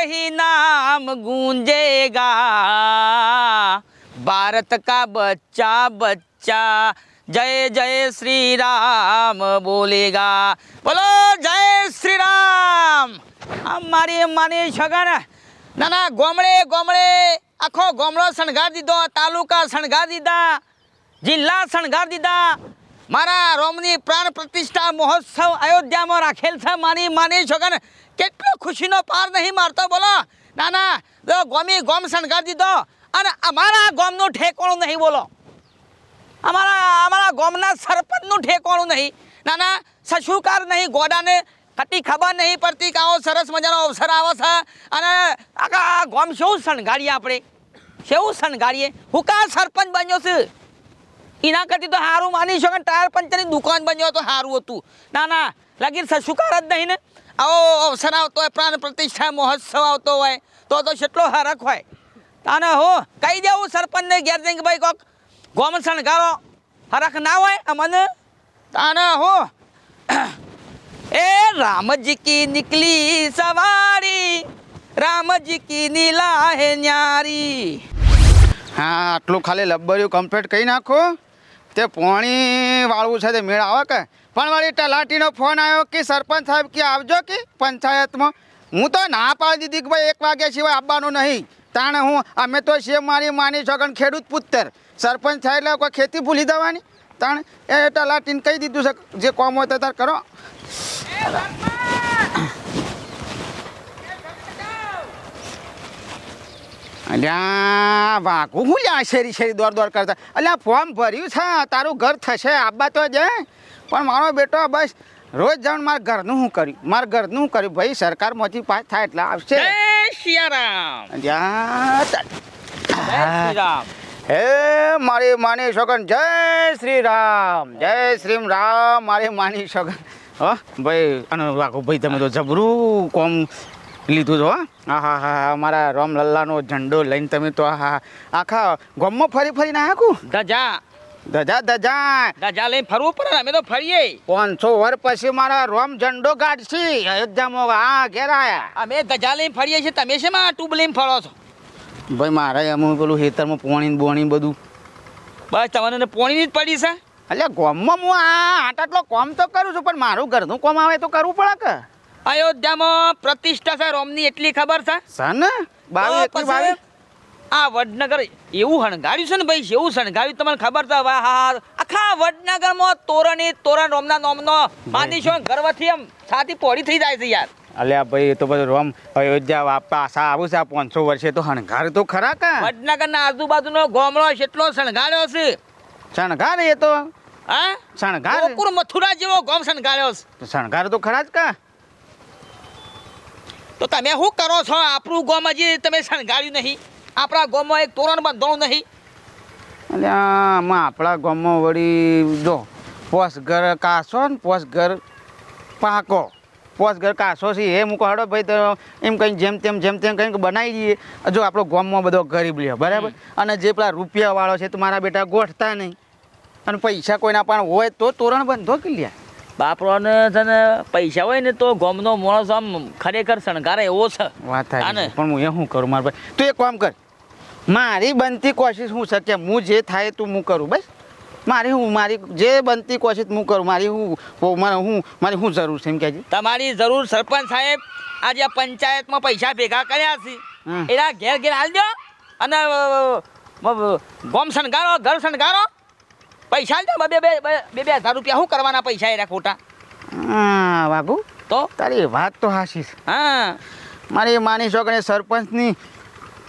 ही नाम एक ही नाम गूंजेगा भारत का बच्चा बच्चा जय जय श्री राम बोलेगा બોલો જય શ્રી રામ આ મારી માની છગન ના ના ગોમડે ગોમડે આખો ગોમડો શણગાર દીધો તાલુકા શણગાર દીધા જિલ્લા શણગાર દીધા મારા રોમની પ્રાણ પ્રતિષ્ઠા મહોત્સવ અયોધ્યામાં રાખેલ છે મારી માની છગન કેટલો ખુશીનો પાર નહીં મારતો, બોલો. ના ના ગોમી ગોમ શણગાર દીધો અને અમારા ગોમનું ઠેકોણું નહીં, બોલો. અમારા અમારા ગોમના સરપંચનું ઠેકોણું નહીં. નાના સશુકાર નહીં, ગોડાને કટી ખબર નહીં પડતી કે આવો સરસ મજાનો અવસર આવે છે. અને આખા ગોમ શું શણગારીએ આપણે? કેવું શણગારીએ? હું કા સરપંચ બન્યો છે? એના કરતી તો સારું માની શકો ટાયર પંચરની દુકાન બન્યો તો સારું હતું. ના ના લગીર સશુકાર જ નહીં ને? આવો અવસર આવતો હોય, પ્રાણ પ્રતિષ્ઠા મહોત્સવ આવતો હોય, તો તો કેટલો હરખ હોય. તાને હો, કહી દેવું સરપંચને ઘેર જઈને ભાઈ કોક ગોમ શણગારો. હરખ ના હોય અમને? તાને હો. એ રામજી કી નીકળી સવારી, રામજી કી નીલા હે ન્યારી. હા, આટલું ખાલી લબ્બર્યું કમ્પ્લીટ કરી નાખો. તે પોણી વાળવું છે તે મેળ આવે કે? પણ વળી તલાટીનો ફોન આવ્યો કે સરપંચ સાહેબ કે આવજો કે પંચાયતમાં? હું તો ના પાડી દીધી કે ભાઈ એક વાગ્યા સિવાય આવવાનું નહીં. તાણે હું, અમે તો છે મારી માની છગન ખેડૂત પુત્તર. સરપંચ થાય એટલે કોઈ ખેતી ભૂલી દેવાની તાણે એ તલાટીને કહી દીધું છે જે કોમ હોય તાર કરો. અલ્યા, વાઘું હું લ્યા શેરી શેરી દોડ દોડ કરતા. અલ્યા, ફોર્મ ભર્યું છે, તારું ઘર થશે, આબા તો જાય પણ મારો બેટો બસ રોજ જાણ મારા ઘરનું શું કર્યું. મારા ઘરનું શું કર્યું. ભાઈ સરકારમાંથી પાસ થાય એટલે આવશે. સિયારામ હે મારી માની છોકન જય શ્રી રામ જય શ્રી રામ. મારી માની છોકન હો ભાઈ અને વાઘો ભાઈ તમે તો જબરું કોમ લીધું તો હા. હા હા મારા રામલલ્લાનો ઝંડો લઈને તમે તો હા આખા ગોમમાં ફરી ફરીને આખું કુ? ધજા ધજા. ધજા લઈને ફરવું પડે અમે તો ફરીએ. પાંચસો વર્ષ પછી મારા રોમ ઝંડો કાઢશી. અયોધ્યામાં હા ઘેર આયા. અમે ધજા લઈને ફરીએ છીએ. તમે શેમાં ટૂબ લઈને ફરો છો? ભાઈ મારે અમુક પેલું ખેતરમાં પોણી બોણી બધું. બસ તમારે પોણીની જ પડી છે. એટલે ગોમમાં હું આ આટલો કોમ તો કરું છું પણ મારું ઘરનું કોમ આવે તો કરવું પડે કે? અયોધ્યામાં પ્રતિષ્ઠા છે રોમની એટલી ખબર છે? સન બાવી પછી બાવી આ વડનગર એવું શણગાર્યું છે ને ભાઈ એવું શણગાર્યું તમને ખબર છે વાહ હા. આખા વડનગરમાં તોરણી તોરણ રોમના નોમનો બાંધીશો ગર્વથી એમ છાતી પોડી થઈ જાય છે યાર. અલ્યા ભાઈ તો બધું રોમ અયોધ્યા વાપા આશા આવું છે આ પાંચસો વર્ષે તો શણગાર તો ખરા કા? વડનગરના આજુબાજુનો ગોમળો એટલો શણગાર્યો છે? શણગાર એ તો. હા? શણગાર? ગોકુળ મથુરા જેવો ગોમ શણગાર્યો છે. શણગાર તો ખરા જ કા? તો તમે શું કરો છો? આપણું ગામ હજી તમે શણગાર્યું નહીં. આપણા ગામમાં એક તોરણ બંધાણું નહીં. એટલે આમાં આપણા ગામમાં વળી જો પોસ ઘર કાસો ને પોસ ઘર પાકો. પોસ ઘર કાસો છે એ મૂકો હડો ભાઈ તો એમ કંઈ જેમ તેમ જેમ તેમ કંઈક બનાવી દઈએ. જો આપણો ગામમાં બધો ગરીબ લ્યો બરાબર? અને જે પેલા રૂપિયાવાળો છે તો મારા બેટા ગોઠતા નહીં. અને પૈસા કોઈના પણ હોય તો તોરણ બંધો કે લ્યા બાપરોને છે ને પૈસા હોય ને તો ગોમનો માણસ આમ ખરેખર શણગારે એવો છે. વાત થાય. પણ હું એ શું કરું મારા ભાઈ? તું એક કામ કર મારી બનતી કોશિશ હું શક્ય હું જે થાય તું હું કરું બસ. મારી હું મારી જે બનતી કોશિશ હું કરું મારી હું હું- મારે હું મારી શું જરૂર છે એમ કહેજે તમારી જરૂર સરપંચ સાહેબ આજે પંચાયતમાં પૈસા ભેગા કર્યા છે. એના ઘેર ઘેર હાલજો અને અ, અ, ગોમ શણગારો ઘર શણગારો. પૈસા હાલજો બે બે બે- બે હજાર રૂપિયા. શું કરવાના પૈસા એના ખોટા? હા વાગુ તો? તારી વાત તો હાશી હા. મારી માની છોકરી સરપંચની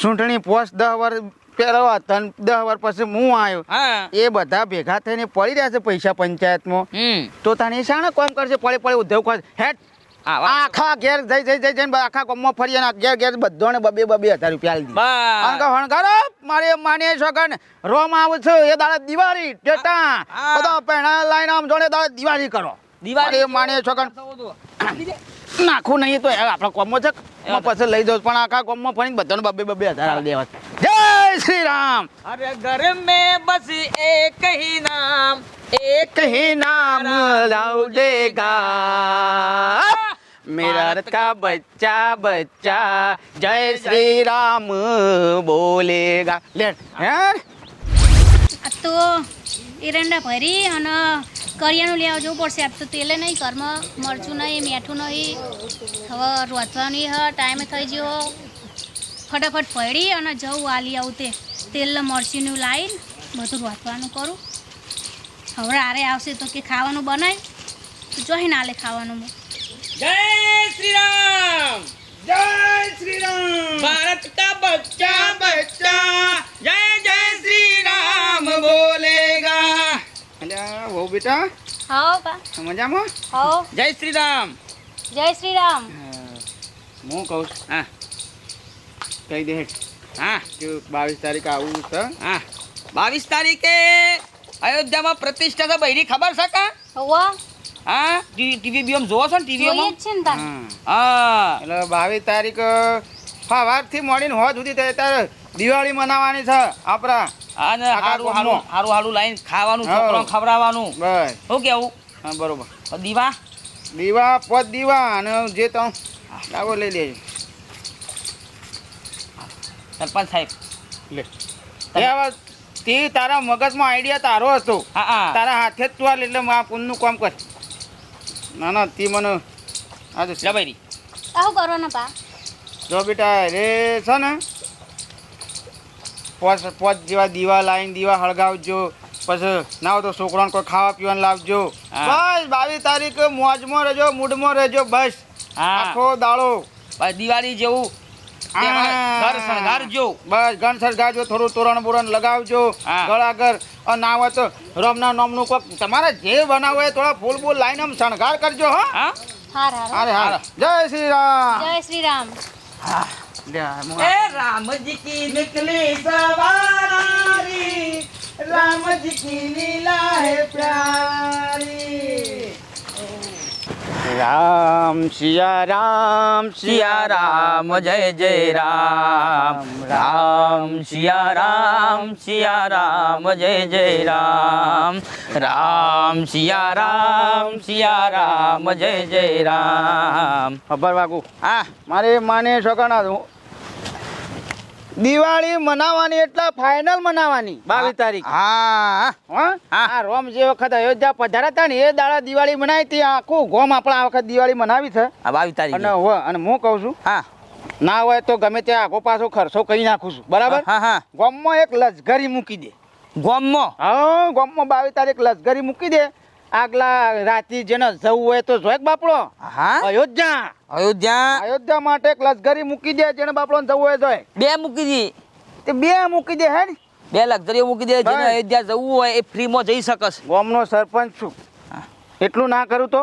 ચૂંટણી પોસ્ટ દસ વર્ષ પહેલાં હતા ને દસ વર્ષ પછી હું આવ્યો. એ બધા ભેગા થઈને પડી રહ્યા છે પૈસા પંચાયતમાં. તો તને શાણે કોમ કરશે? પડી પડી ઉદ્યોગ કરશે હેઠ હા આખા ઘેર જઈ જઈ જઈ જઈને આખા ગામમાં ફરી અને ઘેર ઘેર બધાને બબે બબે હજાર રૂપિયા આલી દીધા. હણકારો મારે માને છોકન રોમ આવું છે એ દાડે દિવાળી ટેટા. બધા પહેણા લાઈન આમ જોડે દાડે દિવાળી કરો. દિવાળી. માને છોકન નાખું નહીં તો આપણા કોમો છે પછી લઈ દઉં પણ આખા કોમમાં ફરીને બધાનો બબ્બે બબ્બે હજાર આવી દેવા જય શ્રી રામ. અરે ઘર મે બસ એક હી નામ એક હી નામ લાવ દેગા मेरा रथ બચ્ચા बच्चा बच्चा जय श्री राम बोलेगा ले આ તો એરંડા ભરી અને કરિયાણું લેવા જવું પડશે. આપ તો તેલે નહીં ઘરમાં મરચું નહીં મીઠું નહીં. હવે રોધવાની હ ટાઈમે થઈ ગયો. ફટાફટ ભરી અને જવું આલી આવું તે તેલ મરચીનું લાવીને બધું રોધવાનું કરું. હવે આરે આવશે તો કે ખાવાનું બનાય. તો જોઈને આલે ખાવાનું જય શ્રી રામ! જય શ્રી રામ! ભારત કા બચ્ચા બચ્ચા! જય વહુ બેટા? હા બા. મજામાં? હા જય શ્રી રામ જય શ્રી રામ હું કહું હા. કહી દે હા. કે બાવીસ તારીખ આવું છે હા. બાવીસ તારીખે અયોધ્યામાં પ્રતિષ્ઠા છે બૈરી ખબર છે કા? હવા. હા? ટીવી બીએમ જોવો છો ને ટીવી હા હા. એટલે બાવીસ તારીખ સવારથી મળીને હોજ સુધી દિવાળી મનાવવાની છે આપણા. અને હારું હારું. હારું હારું લાઈન ખાવાનું છોકરો ખવડાવવાનું. બસ. શું કેવું? હા બરોબર. દીવા? દીવા પોત દીવા અને જે તો ડાબો લઈ લેજો. સરપંચ સાહેબ. લે. એ તે તારા મગજમાં આઈડિયા તારો હતો. હા હા. તારા હાથે જ તું એટલે આ પુનનું કામ કર. ના ના તે મને આજે લે આવું કરવાના પા જો બેટા રે છે ને પોચ પોચ જેવા દીવા લાઈન દીવા હળગાવજો. પછી ના હોય તો છોકરાને કોઈ ખાવા પીવાનું લાવજો. બસ બાવીસ તારીખ મોજમાં રહેજો મૂડમાં રહેજો બસ. આખો દાડો. બસ દિવાળી જેવું. ઘર શણગારજો. બસ ઘણ શણગારજો થોડું તોરણ બોરણ લગાવજો. આગળ. ના હોય તો રમના નામનું કોક તમારે જે બનાવો એ થોડા ફૂલ ફૂલ લાઈન આમ શણગાર કરજો હા. હા? હાર હાર. અરે હા જય શ્રી રામ. જય શ્રી રામ. હું. રામ સિયા રામ સિયા રામ જય જય રામ. રામ સિયા રામ સિયા રામ જય જય રામ. રામ સિયા રામ સિયા રામ જય જય રામ. ખબર વાગુ હા. મારે માને શોકાણા છું દિવાળી મનાવવાની એટલે ફાઇનલ મનાવવાની. બાવીસ તારીખ. હા. હા? રોમ જે વખત અયોધ્યા પધારા હતા ને એ દાડા દિવાળી મનાવી હતી. આખું ગોમ આપણે આ વખત દિવાળી મનાવી છે. આ બાવીસ અને હોય હો અને હું કહું છું હા. ના હોય તો ગમે ત્યાં આગો પાછો ખર્ચો કરી નાખું છું. બરાબર? હા હા. ગોમમાં એક લશ્કરી મૂકી દે. ગોમમાં? હા ગોમમાં બાવીસ તારીખ લશ્કરી મૂકી દે. આગલા રાતે જેને જવું હોય તો જોય બાપડો? હા? અયોધ્યા. અયોધ્યા? અયોધ્યા માટે એક લશ્કરી મૂકી દે જેને બાપડો જવું હોય જોય. બે મૂકી દી. તે બે મૂકી દે હે ને? બે લક્ઝરીઓ મૂકી દે જેને અયોધ્યા જવું હોય એ ફ્રીમાં જઈ શકસ ગામનો સરપંચ છું. એટલું ના કરું તો?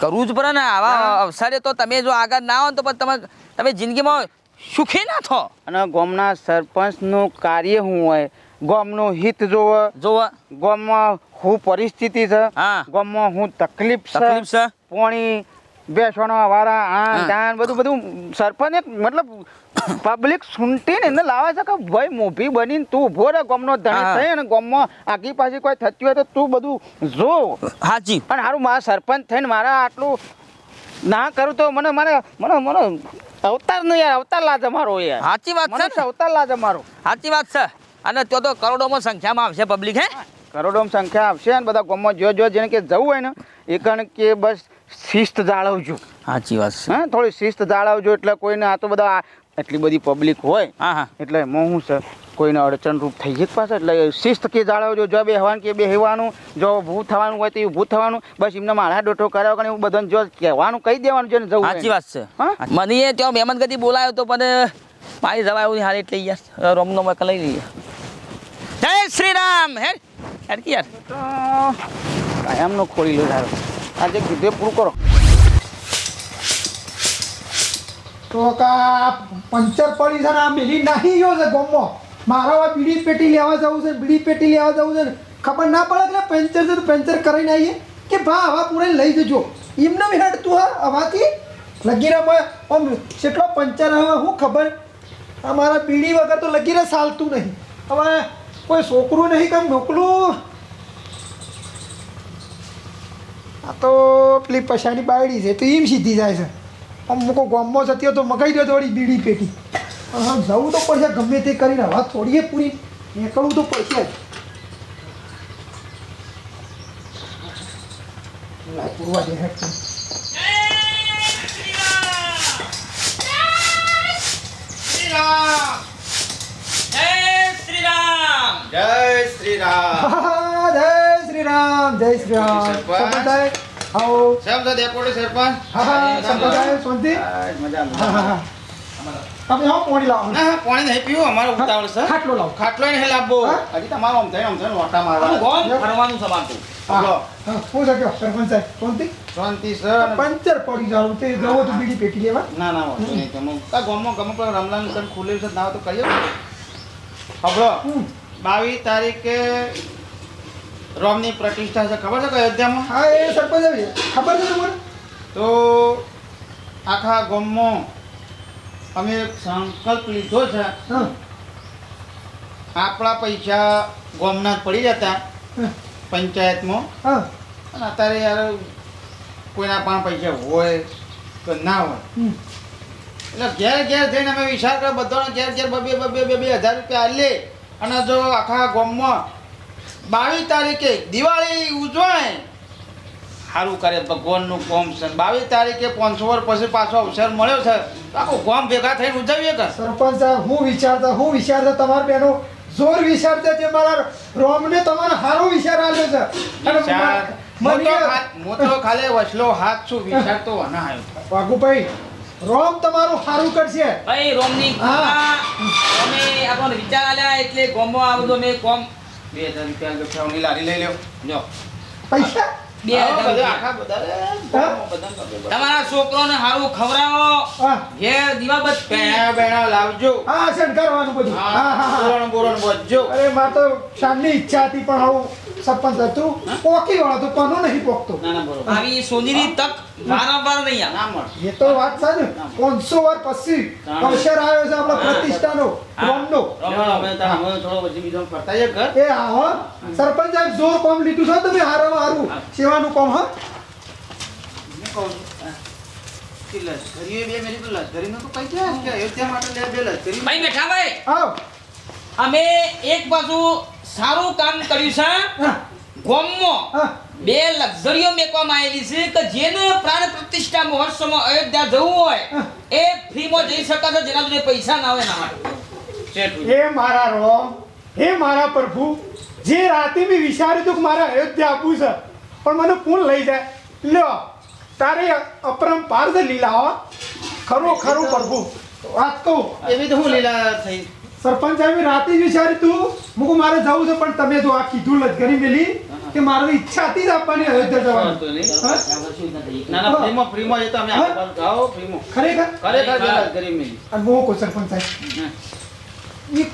કરવું જ પડે ને. આવા અવસરે તો તમે જો આગળ ના હો તો પણ તમે તમે જિંદગીમાં સુખી ના થો. અને ગામના સરપંચનું કાર્ય શું હોય? ગામનું હિત જોવે. જોવે. ગામમાં શું પરિસ્થિતિ છે હા. ગામમાં હું તકલીફ તકલીફ છે? પોણી બેસવાનો વાળા આન ત્યાં બધું બધું સરપંચ મતલબ પબ્લિક સુનતી ને લાવે છે કે ભાઈ મોભી બનીને તું ઊભો રહે ગામનો ધણી હા. થઈ અને ગામમાં આગી પાછી કોઈ થતી હોય તો તું બધું જો. હાજી પણ સારું મારા સરપંચ થઈને મારા આટલું ના કરું તો મને મને મને મને અવતાર નહીં યાર અવતાર લાજે મારો યાર. સાચી વાત છે અવતાર લાજે મારો સાચી વાત છે. અને તો તો કરોડોમાં સંખ્યામાં આવશે પબ્લિક હે. કરોડોમાં સંખ્યા આવશે અને બધા ગામમાં જો જો જેને કે જવું હોય ને એ કારણ કે બસ શિસ્ત જાળવજો. સાચી વાત છે. હા થોડી શિસ્ત જાળવજો એટલે કોઈને આ તો બધા એટલી બધી પબ્લિક હોય હા હા. એટલે એમાં હું છે કોઈને અડચણરૂપ થઈ જાય પાસે એટલે શિસ્ત કે જાળવજો જો બેહવાનું કે બેહવાનું જો ભૂત થવાનું હોય તો એ ભૂત થવાનું બસ એમને મારા ડોટો કરાવો કારણ એવું બધાને જો કહેવાનું કહી દેવાનું છે જવું સાચી વાત છે. હા? મને એ ત્યાં મહેમાન ગતિ બોલાયો તો પણ મારી જવાય એવું હાલ એટલે યાર રોમનો મેં લઈ લઈએ. જય શ્રી રામ હે યાર. કે યાર તો કાયમનો ખોલી લો તારો આજે કીધું પૂરું કરો. તો કા પંચર પડી છે ને, આ બીડી નાહી ગયો છે ગોમો મારા આ બીડી પેટી લેવા જવું છે બીડી પેટી લેવા જવું છે ખબર ના પડે કે પંચર છે પંચર કરીને આવીએ કે ભા, હવા પૂરે લઈ જજો. એમને બી હેડ તું હા હવાથી લગીરામાં આમ કેટલો પંચર હવે શું ખબર? અમારા મારા બીડી વગર તો લગીરે ચાલતું નહીં. હવે કોઈ છોકરું નહીં કંઈ મોકલું આ તો પેલી પૈસાની બાયડી છે, તો એમ સીધી જાય છે. આમ મૂકો ગામમાં જતી તો મગાઈ દો થોડી બીડી પેટી. હા, જવું તો પડશે, ગમે તે કરીને હવે થોડીએ પૂરી. નીકળવું તો પડશે જ. પૂરવા દે જય શ્રી રામ જય શ્રી રામ જય શ્રી રામ સરપંચ. સંપ્રદાય આવો. છે ડેપોટી સરપંચ? હા સંપ્રદાય શાંતિ. મજા મજા તમે હા પોણી લાવો. ના હા, પાણી નહીં પીવું અમારો ઉતાવળ છે. ખાટલો લાવો. ખાટલો નહીં લાવવો? હજી તમારો આમ થઈને આમ થઈને વાટા મારવા ગોમ ફરવાનું સમાતું હા. બોલો. હા શક્યો સરપંચ સાહેબ શાંતિ? શાંતિ છે. પંચર પડી જાવ તે જવો તો બીડી પેટી લેવા. ના ના વાંધો નહીં. તમે આ ગામમાં ગમે પણ રમલાનું ખુલેલું છે ના તો ખબરો? હમ. બાવીસ તારીખે રોમની પ્રતિષ્ઠા છે. ખબર છે કે અયોધ્યામાં? હા એ સરપંચ આવી ખબર છે તમને? તો આખા ગામમાં અમે એક સંકલ્પ લીધો છે. આપણા પૈસા ગામના જ પડી જતા પંચાયતમાં. અને અત્યારે યાર કોઈના પણ પૈસા હોય તો ના હોય. એટલે ઘેર ઘેર જઈને અમે વિચાર કર્યો બધાને ઘેર ઘેર બબે બબે બે બે હજાર રૂપિયા આલે. અને જો આખા ગામમાં બાવીસ તારીખે દિવાળી ઉજવાય સારું કરે ભગવાનનું કોમ છે. બાવીસ તારીખે પાંચસો વર્ષ પછી પાછો અવસર મળ્યો છે. આખું ગામ ભેગા થઈને ઉજવીએ કે? સરપંચ સાહેબ હું વિચારતા હું વિચારતા તમારા બેનો જોર વિચારતા છે મારા રોમને તમારો સારો વિચાર આવ્યો છે. અને હું તો ખાલી વસલો હાથ છું વિચારતો આવ્યો. વાઘુભાઈ રોમ તમારું સારું કરશે. ભાઈ રોમની ની અમે આપણને વિચાર આલ્યા એટલે ગોમો આ બધું અમે કોમ બે હજાર રૂપિયા ગઠાવની લારી લઈ લ્યો. જો પૈસા? બે હજાર ને. તમારા સારું ખવડાવો. હા. ઘેર દીવાબત્તી. પેણા બેણા લાવજો. હા શણગારવાનું બધું. હા હા. બોરણ બોરણ બોજજો. અરે મારે તો શાનની ઈચ્છા હતી પણ આવું સરપંચ હતું. પોકી વાળો તો કોનો નહીં પોકતો ના ના બરોબર. આવી સોનીની તક વારંવાર નહીં ના મળે. એ તો વાત છે ને પાંચસો વાર પછી અવસર આવ્યો છે આપણા પ્રતિષ્ઠાનો રોમનો. એ હા સરપંચ સાહેબ જોર કોમ લીધું છે તમે હારો હારું. સેવાનું કોમ હા. લશ્કરીએ બે મેરી તો લશ્કરીનો તો કઈ છે કે અયોધ્યા માટે લે બે લશ્કરી ભાઈ બેઠા ભાઈ. આવ અમે એક બાજુ સારું કામ કર્યું છે. ગોમમાં બે લક્ઝરીઓ મેકવામાં આવેલી છે કે જેને પ્રાણ પ્રતિષ્ઠા મહોત્સવમાં અયોધ્યા જવું હોય એ ફ્રીમાં જઈ શકે છે જેના જોડે પૈસા ના હોય ના માટે. હે મારા રોમ હે મારા પ્રભુ જે રાતે મેં વિચાર્યું હતું કે મારે અયોધ્યા આપવું છે પણ મને કોણ લઈ જાય. લ્યો તારે અપરંપાર છે લીલા હો. ખરું ખરું પ્રભુ. વાત કહું. એવી તો હું લીલા થઈ સરપંચ સાહેબે રાતે જ વિચાર્યું તું મુકુ મારે જવું છે પણ તમે જો આ કીધું લશ્કરી મેલી કે મારે ઈચ્છા હતી જ આપવાની અયોધ્યા જવાની. ના ના ફ્રીમાં ફ્રીમાં એ તો અમે આવો ફ્રીમાં. ખરેખર? ખરેખર લશ્કરી મેલી. અને હું કહું સરપંચ સાહેબ. એ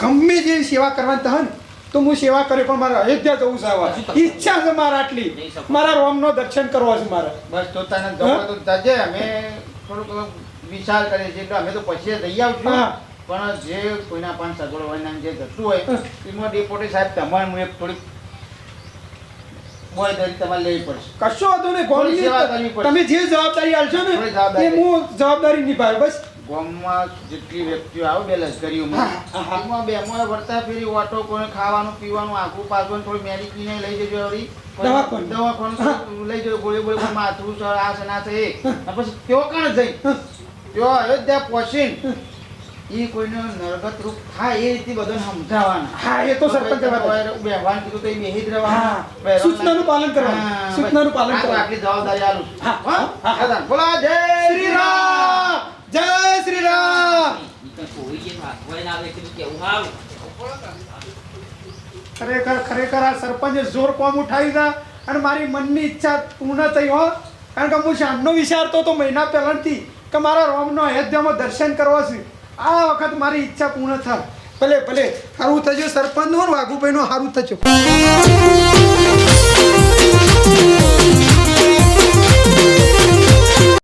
ગમે જે સેવા કરવાની તહન ને તો હું સેવા કરે પણ મારે અયોધ્યા જવું છે. ઈચ્છા છે મારા આટલી. મારા રોમનો દર્શન કરવા છે મારે. બસ તો તને જવું તો જજે અમે થોડુંક વિચાર કરીએ છીએ અમે તો પછી જઈ આવશું. પણ જે કોઈના પણ સગવડ હોય જે જતું હોય એમાં ડેપોટી સાહેબ તમારે હું એક થોડીક બોયદારી તમારે લેવી પડશે. કશો વાંધો નહીં થોડી સેવા કરવી પડશે. તમે જે જવાબદારી આલશો ને એ હું જવાબદારી નિભાવ બસ. ગામમાં જેટલી વ્યક્તિઓ આવે બે લશ્કરીઓમાં હા, હા. એમાં બે વર્તા ફેરી ઓટો કોઈને ખાવાનું પીવાનું આખું પાછું થોડી મેડિકીને લઈ જજો દવાખાનું. દવાખાનું લઈ જજો ગોળી ગોળી માથું છે આ છે ના છે એ. પછી કાણ જઈ? કયો અયોધ્યા પહોંચીને ઈ કોઈને નરગત રૂપ થાય એ રીતે બધાને સમજાવવાના હા એ તો સરપંચ વ્યવહાર કીધું તો એ બેહી જ હા. રહેવાનું. સૂચનાનું પાલન કરવાનું. સૂચનાનું પાલન કરવા કરવાનું. આટલી જવાબદારી આલું હા, હા? હા, હા. દાદા, જય શ્રી રામ જય શ્રી રામ ખરેખર ખરેખર આ સરપંચે જોર કોમ ઉઠાવી દા અને મારી મનની ઈચ્છા પૂર્ણ થઈ હો કારણ કે હું શાનનો વિચારતો તો મહિના પહેલાંથી કે મારા રોમનો અયોધ્યામાં દર્શન કરવા છે આ વખત મારી ઈચ્છા પૂર્ણ થાય. ભલે ભલે સારું થજો સરપંચનું ને વાઘુભાઈનું સારું થજો